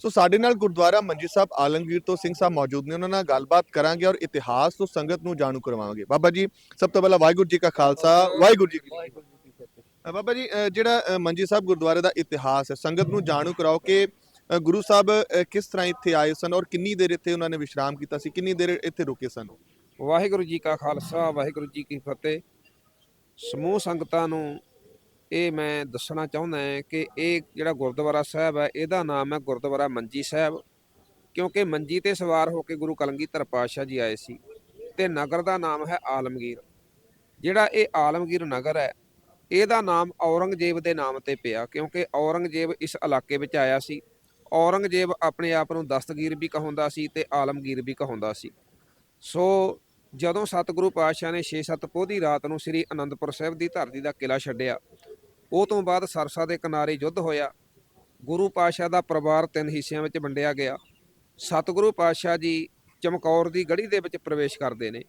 ਸੋ ਸਾਡੇ ਨਾਲ ਗੁਰਦੁਆਰਾ ਮੰਜੀ ਸਾਹਿਬ ਆਲਮਗੀਰ ਤੋਂ ਸਿੰਘ ਸਾਹਿਬ ਮੌਜੂਦ ਨੇ। ਉਹਨਾਂ ਨਾਲ ਗੱਲਬਾਤ ਕਰਾਂਗੇ ਔਰ ਇਤਿਹਾਸ ਤੋਂ ਸੰਗਤ ਨੂੰ ਜਾਣੂ ਕਰਵਾਵਾਂਗੇ। ਬਾਬਾ ਜੀ, ਸਭ ਤੋਂ ਪਹਿਲਾਂ ਵਾਹਿਗੁਰੂ ਜੀ ਕਾ ਖਾਲਸਾ, ਵਾਹਿਗੁਰੂ ਜੀ ਕੀ ਫਤਿਹ। ਬਾਬਾ ਜੀ ਜਿਹੜਾ ਮੰਜੀ ਸਾਹਿਬ ਗੁਰਦੁਆਰੇ ਦਾ ਇਤਿਹਾਸ ਹੈ, ਸੰਗਤ ਨੂੰ ਜਾਣੂ ਕਰਾਓ ਕਿ ਗੁਰੂ ਸਾਹਿਬ ਕਿਸ ਤਰ੍ਹਾਂ ਇੱਥੇ ਆਏ ਸਨ ਔਰ ਕਿੰਨੀ ਦੇਰ ਇੱਥੇ ਉਹਨਾਂ ਨੇ ਵਿਸ਼ਰਾਮ ਕੀਤਾ ਸੀ, ਕਿੰਨੀ ਦੇਰ ਇੱਥੇ ਰੁਕੇ ਸਨ? ਵਾਹਿਗੁਰੂ ਜੀ ਕਾ ਖਾਲਸਾ, ਵਾਹਿਗੁਰੂ ਜੀ ਕੀ ਫਤਿਹ। ਸਮੂਹ ਸੰਗਤਾਂ ਨੂੰ ਇਹ ਮੈਂ ਦੱਸਣਾ ਚਾਹੁੰਦਾ ਹਾਂ ਕਿ ਇਹ ਜਿਹੜਾ ਗੁਰਦੁਆਰਾ ਸਾਹਿਬ ਹੈ, ਇਹਦਾ ਨਾਮ ਹੈ ਗੁਰਦੁਆਰਾ ਮੰਜੀ ਸਾਹਿਬ। ਕਿਉਂਕਿ ਮੰਜੀ ਤੇ ਸਵਾਰ ਹੋ ਕੇ ਗੁਰੂ ਕਲਗੀਧਰ ਪਾਤਸ਼ਾਹ ਜੀ ਆਏ ਸੀ ਤੇ ਨਗਰ ਦਾ ਨਾਮ ਹੈ ਆਲਮਗੀਰ। ਜਿਹੜਾ ਇਹ ਆਲਮਗੀਰ ਨਗਰ ਹੈ, ਇਹਦਾ ਨਾਮ ਔਰੰਗਜ਼ੇਬ ਦੇ ਨਾਮ ਤੇ ਪਿਆ, ਕਿਉਂਕਿ ਔਰੰਗਜ਼ੇਬ ਇਸ ਇਲਾਕੇ ਵਿੱਚ ਆਇਆ ਸੀ। ਔਰੰਗਜ਼ੇਬ ਆਪਣੇ ਆਪ ਨੂੰ ਦਸਤਗੀਰ ਵੀ ਕਹਾਉਂਦਾ ਸੀ ਤੇ ਆਲਮਗੀਰ ਵੀ ਕਹਾਉਂਦਾ ਸੀ। ਸੋ ਜਦੋਂ ਸਤਿਗੁਰੂ ਪਾਤਸ਼ਾਹ ਨੇ 6-7 ਪੋਹ ਦੀ ਰਾਤ ਨੂੰ ਸ੍ਰੀ ਅਨੰਦਪੁਰ ਸਾਹਿਬ ਦੀ ਧਰਤੀ ਦਾ ਕਿਲਾ ਛੱਡਿਆ ਉਹ ਤੋਂ ਬਾਅਦ ਸਰਸਾ ਦੇ ਕਿਨਾਰੇ ਯੁੱਧ ਹੋਇਆ। ਗੁਰੂ ਪਾਤਸ਼ਾਹ ਦਾ ਪਰਿਵਾਰ ਤਿੰਨ ਹਿੱਸਿਆਂ ਵਿੱਚ ਵੰਡਿਆ ਗਿਆ। ਸਤਿਗੁਰੂ ਪਾਤਸ਼ਾਹ ਜੀ ਚਮਕੌਰ ਦੀ ਗੜੀ ਦੇ ਵਿੱਚ ਪ੍ਰਵੇਸ਼ ਕਰਦੇ ਨੇ।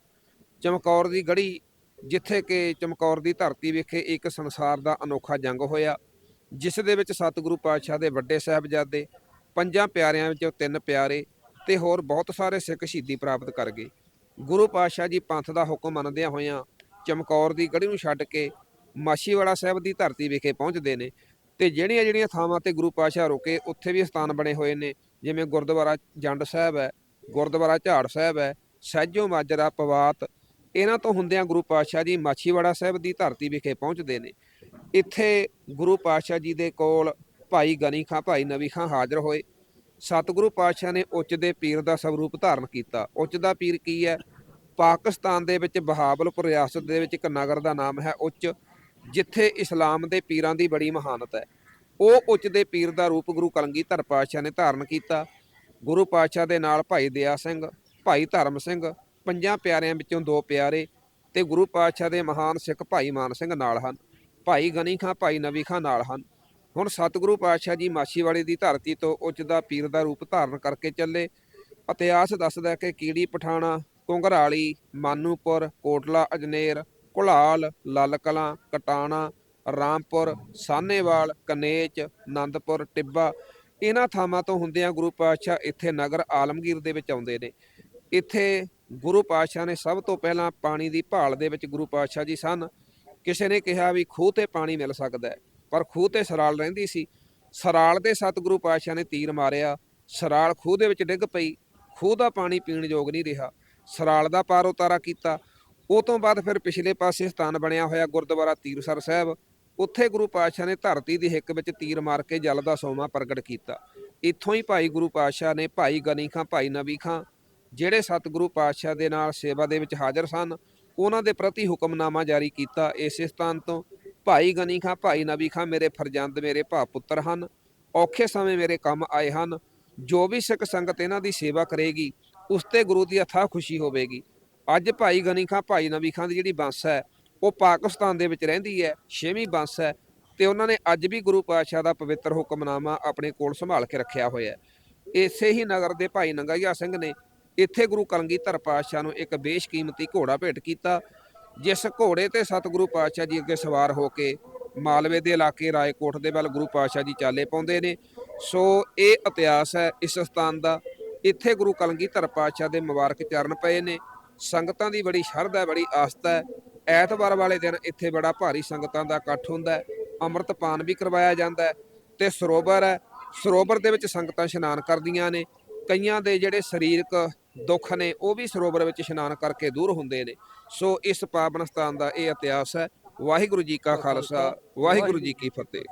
ਚਮਕੌਰ ਦੀ ਗੜੀ ਜਿੱਥੇ ਕਿ ਚਮਕੌਰ ਦੀ ਧਰਤੀ ਵਿਖੇ ਇੱਕ ਸੰਸਾਰ ਦਾ ਅਨੋਖਾ ਜੰਗ ਹੋਇਆ, ਜਿਸ ਦੇ ਵਿੱਚ ਸਤਿਗੁਰੂ ਪਾਤਸ਼ਾਹ ਦੇ ਵੱਡੇ ਸਾਹਿਬਜ਼ਾਦੇ, ਪੰਜਾਂ ਪਿਆਰਿਆਂ ਵਿੱਚੋਂ ਤਿੰਨ ਪਿਆਰੇ ਤੇ ਹੋਰ ਬਹੁਤ ਸਾਰੇ ਸਿੱਖ ਸ਼ਹੀਦੀ ਪ੍ਰਾਪਤ ਕਰ ਗਏ। ਗੁਰੂ ਪਾਤਸ਼ਾਹ ਜੀ ਪੰਥ ਦਾ ਹੁਕਮ ਮੰਨਦਿਆਂ ਹੋਇਆਂ ਚਮਕੌਰ ਦੀ ਗੜੀ ਨੂੰ ਛੱਡ ਕੇ ਮਾਛੀਵਾੜਾ ਸਾਹਿਬ ਦੀ ਧਰਤੀ ਵਿਖੇ ਪਹੁੰਚਦੇ ਨੇ ਤੇ ਜਿਹੜੀਆਂ ਜਿਹੜੀਆਂ ਥਾਵਾਂ ਤੇ ਗੁਰੂ ਪਾਤਸ਼ਾਹ ਰੁਕੇ, ਉੱਥੇ ਵੀ ਸਥਾਨ ਬਣੇ ਹੋਏ ਨੇ, ਜਿਵੇਂ ਗੁਰਦੁਆਰਾ ਜੰਡ ਸਾਹਿਬ ਹੈ, ਗੁਰਦੁਆਰਾ ਝਾੜ ਸਾਹਿਬ ਹੈ, ਸਹਿਜੋ ਮਾਜਰਾ ਪਵਾਤ, ਇਹਨਾਂ ਤੋਂ ਹੁੰਦਿਆਂ ਗੁਰੂ ਪਾਤਸ਼ਾਹ ਜੀ ਮਾਛੀਵਾੜਾ ਸਾਹਿਬ ਦੀ ਧਰਤੀ ਵਿਖੇ ਪਹੁੰਚਦੇ ਨੇ। ਇੱਥੇ ਗੁਰੂ ਪਾਤਸ਼ਾਹ ਜੀ ਦੇ ਕੋਲ ਭਾਈ ਗਨੀ ਖਾਂ, ਭਾਈ ਨਵੀ ਖਾਂ ਹਾਜ਼ਰ ਹੋਏ। ਸਤਿਗੁਰੂ ਪਾਤਸ਼ਾਹ ਨੇ ਉੱਚ ਦੇ ਪੀਰ ਦਾ ਸਰੂਪ ਧਾਰਨ ਕੀਤਾ। ਉੱਚ ਦਾ ਪੀਰ ਕੀ ਹੈ? ਪਾਕਿਸਤਾਨ ਦੇ ਵਿੱਚ ਬਹਾਵਲਪੁਰ ਰਿਆਸਤ ਦੇ ਵਿੱਚ ਇੱਕ ਨਗਰ ਦਾ ਨਾਮ ਹੈ ਉੱਚ। ਜਿੱਥੇ ਇਸਲਾਮ ਦੇ ਪੀਰਾਂ ਦੀ ਬੜੀ ਮਹਾਨਤ ਹੈ। ਉਹ ਉੱਚ ਦੇ ਪੀਰ ਦਾ ਰੂਪ ਗੁਰੂ ਕਲਗੀਧਰ ਪਾਤਸ਼ਾਹ ਨੇ ਧਾਰਨ ਕੀਤਾ। ਗੁਰੂ ਪਾਤਸ਼ਾਹ ਦੇ ਨਾਲ ਭਾਈ ਦਇਆ ਸਿੰਘ, ਭਾਈ ਧਰਮ ਸਿੰਘ, ਪੰਜਾਂ ਪਿਆਰਿਆਂ ਵਿੱਚੋਂ ਦੋ ਪਿਆਰੇ ਤੇ ਗੁਰੂ ਪਾਤਸ਼ਾਹ ਦੇ ਮਹਾਨ ਸਿੱਖ ਭਾਈ ਮਾਨ ਸਿੰਘ ਨਾਲ ਹਨ। ਭਾਈ ਗਨੀ ਖਾਂ, ਭਾਈ ਨਵੀ ਖਾਂ ਨਾਲ ਹਨ। ਹੁਣ ਸਤਿਗੁਰੂ ਪਾਤਸ਼ਾਹ ਜੀ ਮਾਛੀਵਾੜੇ ਦੀ ਧਰਤੀ ਤੋਂ ਉੱਚ ਦਾ ਪੀਰ ਦਾ ਰੂਪ ਧਾਰਨ ਕਰਕੇ ਚੱਲੇ। ਇਤਿਹਾਸ ਦੱਸਦਾ ਕਿ ਕੀੜੀ ਪਠਾਣਾ ਕੁੰਗਰਾਲੀ ਮਾਨੂਪੁਰ, ਕੋਟਲਾ, ਅਜਨੇਰ ਕੁਲਾਲ ਲਾਲ ਕਲਾਂ ਕਟਾਣਾ, ਰਾਮਪੁਰ, ਸਾਹਨੇਵਾਲ ਕਨੇਚ ਆਨੰਦਪੁਰ ਟਿੱਬਾ, ਇਹਨਾਂ ਥਾਵਾਂ ਤੋਂ ਹੁੰਦਿਆਂ ਗੁਰੂ ਪਾਤਸ਼ਾਹ ਇੱਥੇ ਨਗਰ ਆਲਮਗੀਰ ਦੇ ਵਿੱਚ ਆਉਂਦੇ ਨੇ। ਇੱਥੇ ਗੁਰੂ ਪਾਤਸ਼ਾਹ ਨੇ ਸਭ ਤੋਂ ਪਹਿਲਾਂ ਪਾਣੀ ਦੀ ਭਾਲ ਦੇ ਵਿੱਚ ਗੁਰੂ ਪਾਤਸ਼ਾਹ ਜੀ ਸਨ। ਕਿਸੇ ਨੇ ਕਿਹਾ ਵੀ ਖੂਹ ਤੇ ਪਾਣੀ ਮਿਲ ਸਕਦਾ ਹੈ, ਪਰ ਖੂਹ ਤੇ ਸਰਾਲ ਰਹਿੰਦੀ ਸੀ। ਸਰਾਲ ਦੇ ਸਤਿਗੁਰੂ ਪਾਤਸ਼ਾਹ ਨੇ ਤੀਰ ਮਾਰਿਆ। ਸਰਾਲ ਖੂਹ ਦੇ ਵਿੱਚ ਡਿੱਗ ਪਈ। ਖੂਹ ਦਾ ਪਾਣੀ ਪੀਣ ਯੋਗ ਨਹੀਂ ਰਿਹਾ। ਸਰਾਲ ਦਾ ਪਾਰ ਉਤਾਰਾ ਕੀਤਾ। ਉਹ ਤੋਂ ਬਾਅਦ ਫਿਰ ਪਿਛਲੇ ਪਾਸੇ ਸਥਾਨ ਬਣਿਆ ਹੋਇਆ ਗੁਰਦੁਆਰਾ ਤੀਰਸਰ ਸਾਹਿਬ। ਉੱਥੇ ਗੁਰੂ ਪਾਤਸ਼ਾਹ ਨੇ ਧਰਤੀ ਦੀ ਹਿੱਕ ਵਿੱਚ ਤੀਰ ਮਾਰ ਕੇ ਜਲ ਦਾ ਸੋਮਾ ਪ੍ਰਗਟ ਕੀਤਾ। ਇੱਥੋਂ ਹੀ ਭਾਈ ਗੁਰੂ ਪਾਤਸ਼ਾਹ ਨੇ ਭਾਈ ਗਨੀ ਖਾਂ ਭਾਈ ਨਬੀ ਖਾਂ ਜਿਹੜੇ ਸਤਿਗੁਰੂ ਪਾਤਸ਼ਾਹ ਦੇ ਨਾਲ ਸੇਵਾ ਦੇ ਵਿੱਚ ਹਾਜ਼ਰ ਸਨ, ਉਹਨਾਂ ਦੇ ਪ੍ਰਤੀ ਹੁਕਮਨਾਮਾ ਜਾਰੀ ਕੀਤਾ। ਇਸੇ ਸਥਾਨ ਤੋਂ ਭਾਈ ਗਨੀ ਖਾਂ ਭਾਈ ਨਬੀ ਖਾਂ ਮੇਰੇ ਫਰਜ਼ੰਦ, ਮੇਰੇ ਭਾ ਪੁੱਤਰ ਹਨ। ਔਖੇ ਸਮੇਂ ਮੇਰੇ ਕੰਮ ਆਏ ਹਨ। ਜੋ ਵੀ ਸਿੱਖ ਸੰਗਤ ਇਹਨਾਂ ਦੀ ਸੇਵਾ ਕਰੇਗੀ, ਉਸ ਤੇ ਗੁਰੂ ਦੀ ਅਥਾਹ ਖੁਸ਼ੀ ਹੋਵੇਗੀ। ਅੱਜ ਭਾਈ ਗਨੀ ਖਾਂ, ਭਾਈ ਨਬੀ ਖਾਂ ਦੀ ਜਿਹੜੀ ਬੰਸ ਹੈ, ਉਹ ਪਾਕਿਸਤਾਨ ਦੇ ਵਿੱਚ ਰਹਿੰਦੀ ਹੈ, ਛੇਵੀਂ ਬੰਸ ਹੈ ਤੇ ਉਹਨਾਂ ਨੇ ਅੱਜ ਵੀ ਗੁਰੂ ਪਾਤਸ਼ਾਹ ਦਾ ਪਵਿੱਤਰ ਹੁਕਮਨਾਮਾ ਆਪਣੇ ਕੋਲ ਸੰਭਾਲ ਕੇ ਰੱਖਿਆ ਹੋਇਆ ਹੈ। ਇਸੇ ਹੀ ਨਗਰ ਦੇ ਭਾਈ ਨੰਗਾਈਆ ਸਿੰਘ ਨੇ ਇੱਥੇ ਗੁਰੂ ਕਲਗੀਧਰ ਪਾਤਸ਼ਾਹ ਨੂੰ ਇੱਕ ਬੇਸ਼ਕੀਮਤੀ ਘੋੜਾ ਭੇਟ ਕੀਤਾ, ਜਿਸ ਘੋੜੇ ਤੇ ਸਤਿਗੁਰੂ ਪਾਤਸ਼ਾਹ ਜੀ ਅੱਗੇ ਸਵਾਰ ਹੋ ਕੇ ਮਾਲਵੇ ਦੇ ਇਲਾਕੇ ਰਾਏਕੋਟ ਦੇ ਵੱਲ ਗੁਰੂ ਪਾਤਸ਼ਾਹ ਜੀ ਚਾਲੇ ਪਾਉਂਦੇ ਨੇ। ਸੋ ਇਹ ਇਤਿਹਾਸ ਹੈ ਇਸ ਸਥਾਨ ਦਾ। ਇੱਥੇ ਗੁਰੂ ਕਲਗੀਧਰ ਪਾਤਸ਼ਾਹ ਦੇ ਮੁਬਾਰਕ ਚਰਨ ਪਏ ਨੇ। ਸੰਗਤਾਂ ਦੀ ਬੜੀ ਸ਼ਰਧਾ ਹੈ ਬੜੀ ਆਸਥਾ ਹੈ। ਐਤਵਾਰ ਵਾਲੇ ਦਿਨ ਇੱਥੇ ਬੜਾ ਭਾਰੀ ਸੰਗਤਾਂ ਦਾ ਇਕੱਠ ਹੁੰਦਾ ਹੈ। ਅੰਮ੍ਰਿਤਪਾਨ ਵੀ ਕਰਵਾਇਆ ਜਾਂਦਾ ਹੈ ਤੇ ਸਰੋਵਰ ਹੈ। ਸਰੋਵਰ ਦੇ ਵਿੱਚ ਸੰਗਤਾਂ ਇਸ਼ਨਾਨ ਕਰਦੀਆਂ ਨੇ। ਕਈਆਂ ਦੇ ਜਿਹੜੇ ਸਰੀਰਕ ਦੁੱਖ ਨੇ, ਉਹ ਵੀ ਸਰੋਵਰ ਵਿੱਚ ਇਸ਼ਨਾਨ ਕਰਕੇ ਦੂਰ ਹੁੰਦੇ ਨੇ। ਸੋ ਇਸ ਪਾਵਨ ਸਥਾਨ ਦਾ ਇਹ ਇਤਿਹਾਸ ਹੈ। ਵਾਹਿਗੁਰੂ ਜੀ ਕਾ ਖਾਲਸਾ, ਵਾਹਿਗੁਰੂ ਜੀ ਕੀ ਫਤਿਹ।